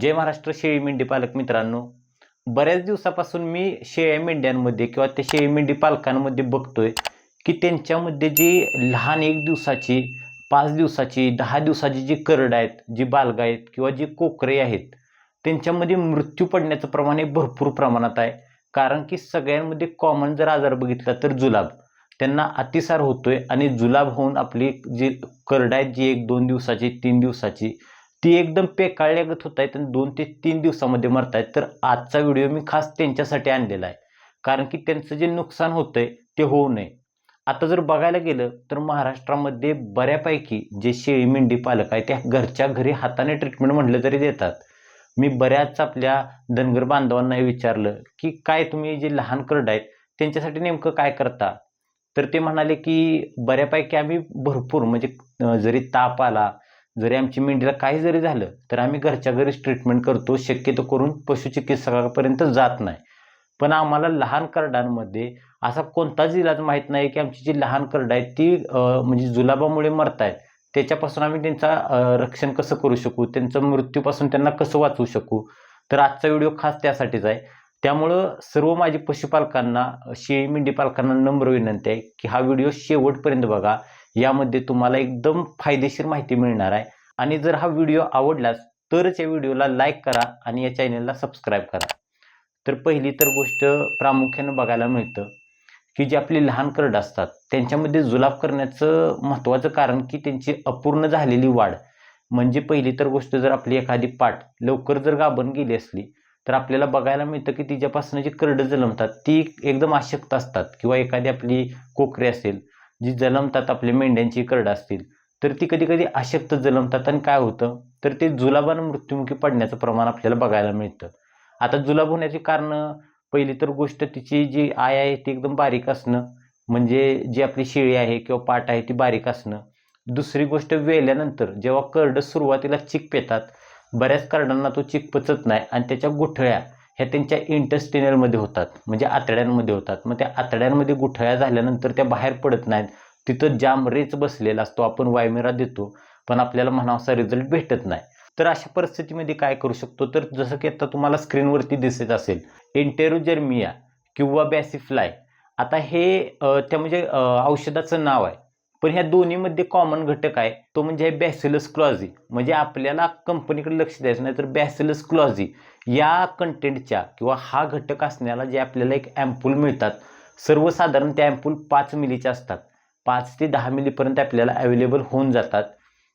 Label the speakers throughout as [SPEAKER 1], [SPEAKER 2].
[SPEAKER 1] जय महाराष्ट्र शेळी मेंढी पालक मित्रांनो. बऱ्याच दिवसापासून मी शेळ्या मेंढ्यांमध्ये किंवा त्या शेळी मेंढी पालकांमध्ये बघतोय की त्यांच्यामध्ये जी लहान एक दिवसाची पाच दिवसाची दहा दिवसाची जी करड आहेत जी बालगा आहेत किंवा जी कोकरे आहेत त्यांच्यामध्ये मृत्यू पडण्याचं प्रमाण हे भरपूर प्रमाणात आहे. कारण की सगळ्यांमध्ये कॉमन जर आजार बघितला तर जुलाब. त्यांना अतिसार होतोय आणि जुलाब होऊन आपली जी करड आहेत जी एक दोन दिवसाची तीन दिवसाची ती एकदम पेकाळल्यागत होत आहेत आणि दोन ते तीन दिवसामध्ये मरत आहेत तर आजचा व्हिडिओ मी खास त्यांच्यासाठी आणलेला आहे. कारण की त्यांचं जे नुकसान होतंय ते होऊ नये. आता जर बघायला गेलं तर महाराष्ट्रामध्ये बऱ्यापैकी जे शेळी मेंढी पालक आहे त्या घरच्या घरी हाताने ट्रीटमेंट म्हटलं तरी देतात. मी बऱ्याच आपल्या धनगर बांधवांना विचारलं की काय तुम्ही जे लहान करड आहेत त्यांच्यासाठी नेमकं काय करता? तर ते म्हणाले की बऱ्यापैकी आम्ही भरपूर म्हणजे जरी ताप आला जरी आमची मेंढीला काही जरी झालं तर आम्ही घरच्या घरीच ट्रीटमेंट करतो. शक्यतो करून पशुचिकित्सकापर्यंत जात नाही. पण आम्हाला लहान करडांमध्ये असा कोणताच इलाज माहीत नाही की आमची जी लहान करडं आहेत ती म्हणजे जुलाबामुळे मरत आहेत त्याच्यापासून आम्ही त्यांचा रक्षण कसं करू शकू? त्यांचं मृत्यूपासून त्यांना कसं वाचवू शकू? तर आजचा व्हिडिओ खास त्यासाठीच आहे. त्यामुळं सर्व माझी पशुपालकांना शेळी मेंढी पालकांना नम्र विनंती आहे की हा व्हिडिओ शेवटपर्यंत बघा. यामध्ये तुम्हाला एकदम फायदेशीर माहिती मिळणार आहे. आणि जर हा व्हिडिओ आवडलास तरच या व्हिडिओला लाईक करा आणि या चॅनलला सबस्क्राईब करा. तर पहिली तर गोष्ट प्रामुख्यानं बघायला मिळतं की जी आपली लहान करड असतात त्यांच्यामध्ये जुलाब करण्याचं महत्त्वाचं कारण की त्यांची अपूर्ण झालेली वाढ. म्हणजे पहिली तर गोष्ट जर आपली एखादी पाठ लवकर जर गाभण गेली असली तर आपल्याला बघायला मिळतं की तिच्यापासून जी करडं जन्मतात ती एकदम अशक्त असतात किंवा एखादी आपली कोकरी असेल जी जन्मतात आपल्या मेंढ्यांची करडं असतील तर ती कधी कधी अशक्त जन्मतात आणि काय होतं? तर ते जुलाबानं मृत्युमुखी पडण्याचं प्रमाण आपल्याला बघायला मिळतं. आता जुलाब होण्याची कारणं पहिली तर गोष्ट तिची जी आय आहे ती एकदम बारीक असणं म्हणजे जी आपली शेळी आहे किंवा पाट आहे ती बारीक असणं. दुसरी गोष्ट वेल्यानंतर जेव्हा करडं सुरुवातीला चिक पेतात बऱ्याच करडांना तो चिक पचत नाही आणि त्याच्या गुठळ्या ह्या त्यांच्या इंटस्टिनलमध्ये होतात म्हणजे आतड्यांमध्ये होतात. मग त्या आतड्यांमध्ये गुठळ्या झाल्यानंतर त्या बाहेर पडत नाहीत. तिथं जाम रेच बसलेला असतो आपण वायमेरा देतो पण आपल्याला म्हणावासा रिझल्ट भेटत नाही. तर अशा परिस्थितीमध्ये काय करू शकतो? तर जसं की आता तुम्हाला स्क्रीनवरती दिसत असेल एंटेरोजर्मिया किंवा बॅसिफ्लाय आता हे त्या म्हणजे औषधाचं नाव आहे. पण ह्या दोन्हीमध्ये कॉमन घटक आहे. तो म्हणजे बॅसिलस क्लॉझी म्हणजे आपल्याला कंपनीकडे लक्ष द्यायचं नाही तर बॅसिलस क्लॉझी या कंटेंटच्या किंवा हा घटक असण्याला जे आपल्याला एक ॲम्पूल मिळतात. सर्वसाधारण त्या ॲम्पूल पाच मिलीच्या असतात. पाच ते दहा मिलीपर्यंत आपल्याला अवेलेबल होऊन जातात.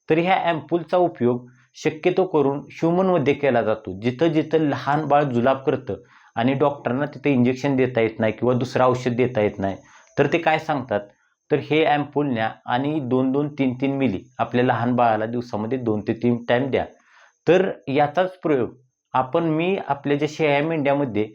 [SPEAKER 1] तर ह्या ॲम्पूलचा उपयोग शक्यतो करून ह्युमनमध्ये केला जातो. जिथं जिथं लहान बाळ जुलाब करतं आणि डॉक्टरांना तिथं इंजेक्शन देता येत नाही किंवा दुसरं औषध देता येत नाही. तर ते काय सांगतात? तर हे ॲम्पूल न्या आणि दोन दोन तीन तीन मिली आपल्या लहान बाळाला दिवसामध्ये दोन ते तीन टाईम द्या. तर याचाच प्रयोग आपण मी आपल्या ज्या शेळ्या मेंढ्यामध्ये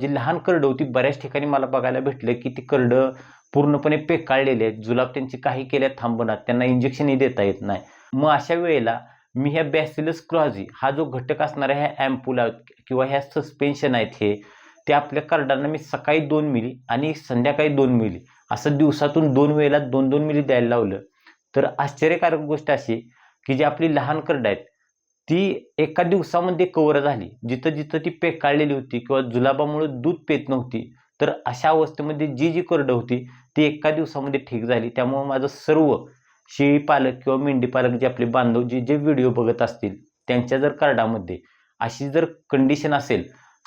[SPEAKER 1] जी लहान करडं होती बऱ्याच ठिकाणी मला बघायला भेटलं की ती करडं पूर्णपणे पेकाळलेले आहेत. जुलाब त्यांची काही केल्या थांबणार त्यांना इंजेक्शनही देता येत नाही. मग अशा वेळेला मी ह्या बॅसिलस क्रॉझी हा जो घटक असणारा ह्या ॲम्पूल किंवा ह्या सस्पेन्शन आहेत हे ते आपल्या कार्डांना मी सकाळी दोन मिली आणि संध्याकाळी दोन मिली. असं दिवसातून दोन वेळेला दोन दोन मिली द्यायला लावलं. तर आश्चर्यकारक गोष्ट अशी की जी आपली लहान कर्ड आहेत ती एका दिवसामध्ये कवर झाली. जिथं जिथं ती पेकाळलेली होती किंवा जुलाबामुळे दूध पेत नव्हती तर अशा अवस्थेमध्ये जी जी करडं होती ती एका दिवसामध्ये ठीक झाली. त्यामुळे माझं सर्व शेळी पालक किंवा मेंढी पालक जे आपले बांधव जे जे व्हिडिओ बघत असतील त्यांच्या जर कार्डामध्ये अशी जर कंडिशन असेल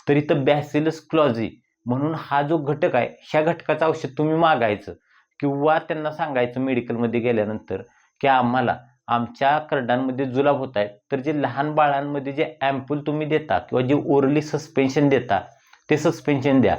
[SPEAKER 1] तर इथं बॅसिलस क्लॉजी म्हणून हा जो घटक आहे ह्या घटकाचं औषध तुम्ही मागायचं किंवा त्यांना सांगायचं मेडिकलमध्ये गेल्यानंतर की आम्हाला आमच्या करडांमध्ये जुलाब होत आहेत. तर जे लहान बाळांमध्ये जे ॲम्पूल तुम्ही देता किंवा जे ओरली सस्पेन्शन देता ते सस्पेन्शन द्या.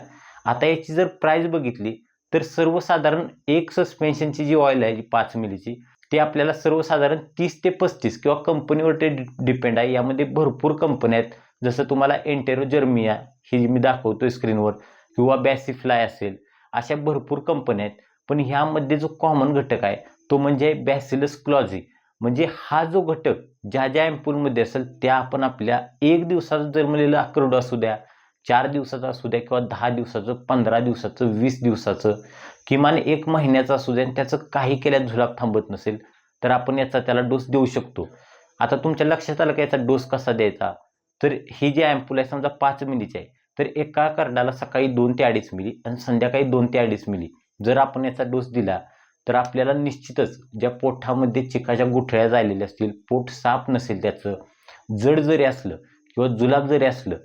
[SPEAKER 1] आता याची जर प्राईस बघितली तर सर्वसाधारण एक सस्पेन्शनची जी ऑइल आहे जी पाच मिलीची ती आपल्याला सर्वसाधारण तीस ते पस्तीस किंवा कंपनीवर ते डिपेंड आहे. यामध्ये भरपूर कंपन्या आहेत. जसं तुम्हाला एंटेरोजर्मिया ही मी दाखवतोय स्क्रीनवर किंवा बॅसिफ्लाय असेल अशा भरपूर कंपन्या आहेत. पण ह्यामध्ये जो कॉमन घटक आहे तो म्हणजे बॅसिलस क्लॉझी म्हणजे हा जो घटक ज्या ज्या ॲम्पूलमध्ये असेल त्या आपण आपल्या एक दिवसाचं जन्मलेलं अक्रोड असू द्या चार दिवसाचं असू द्या किंवा दहा दिवसाचं पंधरा दिवसाचं वीस दिवसाचं किमान एक महिन्याचं असू द्या आणि त्याचं काही केल्यास झुलाब थांबत नसेल तर आपण याचा त्याला डोस देऊ शकतो. आता तुमच्या लक्षात आलं का याचा डोस कसा द्यायचा? तर ही जी ॲम्पूल आहे समजा पाच मिलीची आहे तर एका कार्डाला सकाळी दोन ते अडीच मिली आणि संध्याकाळी दोन ते अडीच मिली. जर आपण याचा डोस दिला तर आपल्याला निश्चितच ज्या पोटामध्ये चिकाच्या गुठळ्या झालेल्या असतील पोट साफ नसेल त्याचं जड जरी असलं किंवा जुलाब जरी असलं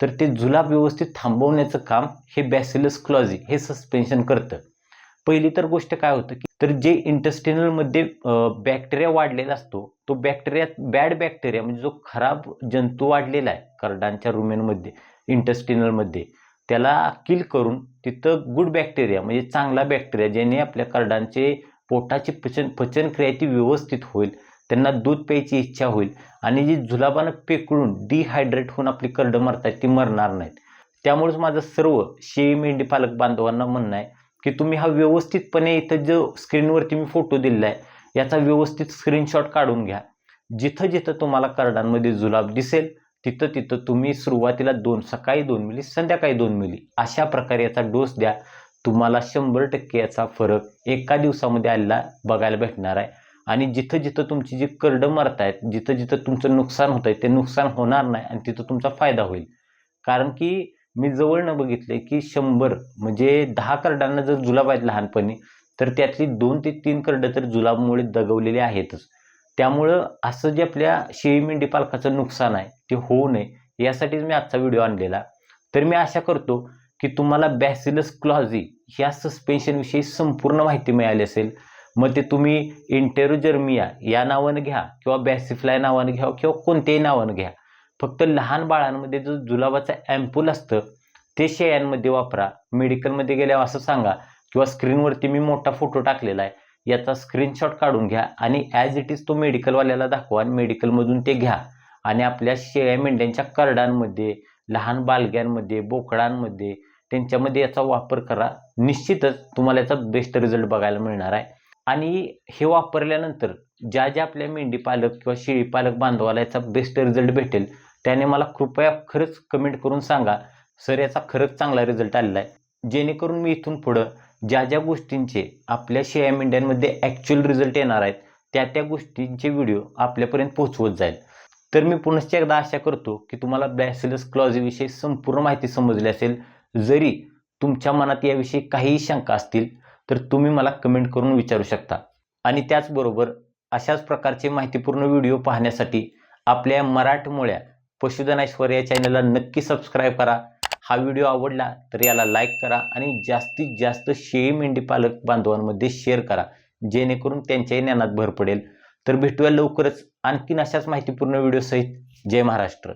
[SPEAKER 1] तर ते जुलाब व्यवस्थित थांबवण्याचं काम हे बॅसिलस क्लॉजी हे सस्पेन्शन करतं. पहिली तर गोष्ट काय होतं की तर जे इंटस्टिनलमध्ये बॅक्टेरिया वाढलेला असतो तो बॅक्टेरिया बॅड बॅक्टेरिया म्हणजे जो खराब जंतू वाढलेला आहे करडांच्या रुमेनमध्ये इंटस्टिनलमध्ये त्याला किल करून तिथं गुड बॅक्टेरिया म्हणजे चांगला बॅक्टेरिया ज्याने आपल्या करडांचे पोटाची पचन पचनक्रिया ती व्यवस्थित होईल त्यांना दूध प्यायची इच्छा होईल आणि जी जुलाबानं पेकळून डिहायड्रेट होऊन आपली करडं मरतात ती मरणार नाहीत. त्यामुळेच माझं सर्व शेळी मेंढी पालक बांधवांना म्हणणं आहे की तुम्ही हा व्यवस्थितपणे इथं जो स्क्रीनवरती मी फोटो दिलेला आहे याचा व्यवस्थित स्क्रीनशॉट काढून घ्या. जिथं जिथं तुम्हाला कार्डांमध्ये जुलाब दिसेल तिथं तिथं तुम्ही सुरुवातीला दोन सकाळी दोन मिली संध्याकाळी दोन मिली. अशा प्रकारे याचा डोस द्या. तुम्हाला शंभर टक्के याचा फरक एका दिवसामध्ये आलेला बघायला भेटणार आहे. आणि जिथं जिथं तुमची जी करडं मरत आहेत जिथं जिथं तुमचं नुकसान होत आहे ते नुकसान होणार नाही आणि तिथं तुमचा फायदा होईल. कारण की मी जवळनं बघितले की शंभर म्हणजे दहा करडांना जर जुलाब आहेत लहानपणी तर त्यातली दोन ते तीन करडं तर जुलाबमुळे दगवलेली आहेतच. त्यामुळं असं जे आपल्या शेळी मेंढी पालकाचं नुकसान आहे ते होऊ नये यासाठीच मी आजचा व्हिडिओ आणलेला. तर मी आशा करतो की तुम्हाला बॅसिलस क्लॉझी ह्या सस्पेन्शनविषयी संपूर्ण माहिती मिळाली असेल. मग ते तुम्ही इंटेरोजर्मिया या नावानं घ्या किंवा बॅसिफ्लाय नावानं घ्या किंवा कोणत्याही नावानं घ्या. फक्त लहान बाळांमध्ये जो जुलाबाचं ॲम्पूल असतं ते शेळ्यांमध्ये वापरा मेडिकलमध्ये गेल्यावर असं सांगा. किंवा स्क्रीनवरती मी मोठा फोटो टाकलेला आहे. याचा स्क्रीनशॉट काढून घ्या आणि ॲज इट इज तो मेडिकलवाल्याला दाखवा आणि मेडिकलमधून ते घ्या. आणि आपल्या शेळ्या मेंढ्यांच्या करडांमध्ये लहान बालग्यांमध्ये बोकडांमध्ये त्यांच्यामध्ये याचा वापर करा. निश्चितच तुम्हाला याचा बेस्ट रिझल्ट बघायला मिळणार आहे. आणि हे वापरल्यानंतर ज्या ज्या आपल्या मेंढी पालक किंवा शेळी पालक बांधवाला याचा बेस्ट रिझल्ट भेटेल त्याने मला कृपया खरंच कमेंट करून सांगा. सर याचा खरंच चांगला रिझल्ट आलेला आहे. जेणेकरून मी इथून पुढं ज्या ज्या गोष्टींचे आपल्या शेळ्या मेंढ्यांमध्ये ॲक्च्युअल रिझल्ट येणार आहेत त्या त्या गोष्टींचे व्हिडिओ आपल्यापर्यंत पोहोचवत जाईल. तर मी पुनश्च एकदा आशा करतो की तुम्हाला बॅसिलस क्लॉजीविषयी संपूर्ण माहिती समजली असेल. जरी तुमच्या मनात याविषयी काहीही शंका असतील तर तुम्ही मला कमेंट करून विचारू शकता. आणि त्याचबरोबर अशाच प्रकारचे माहितीपूर्ण व्हिडिओ पाहण्यासाठी आपल्या मराठमोळ्या पशुधन ऐश्वर्या या चॅनलला नक्की सबस्क्राईब करा. हा व्हिडिओ आवडला तर याला लाईक करा आणि जास्तीत जास्त शेळी मेंढी पालक बांधवांमध्ये शेअर करा जेणेकरून त्यांच्याही ज्ञानात भर पडेल. तर भेटूया लवकरच. आणखीन अशाच माहितीपूर्ण व्हिडिओसहित जय महाराष्ट्र.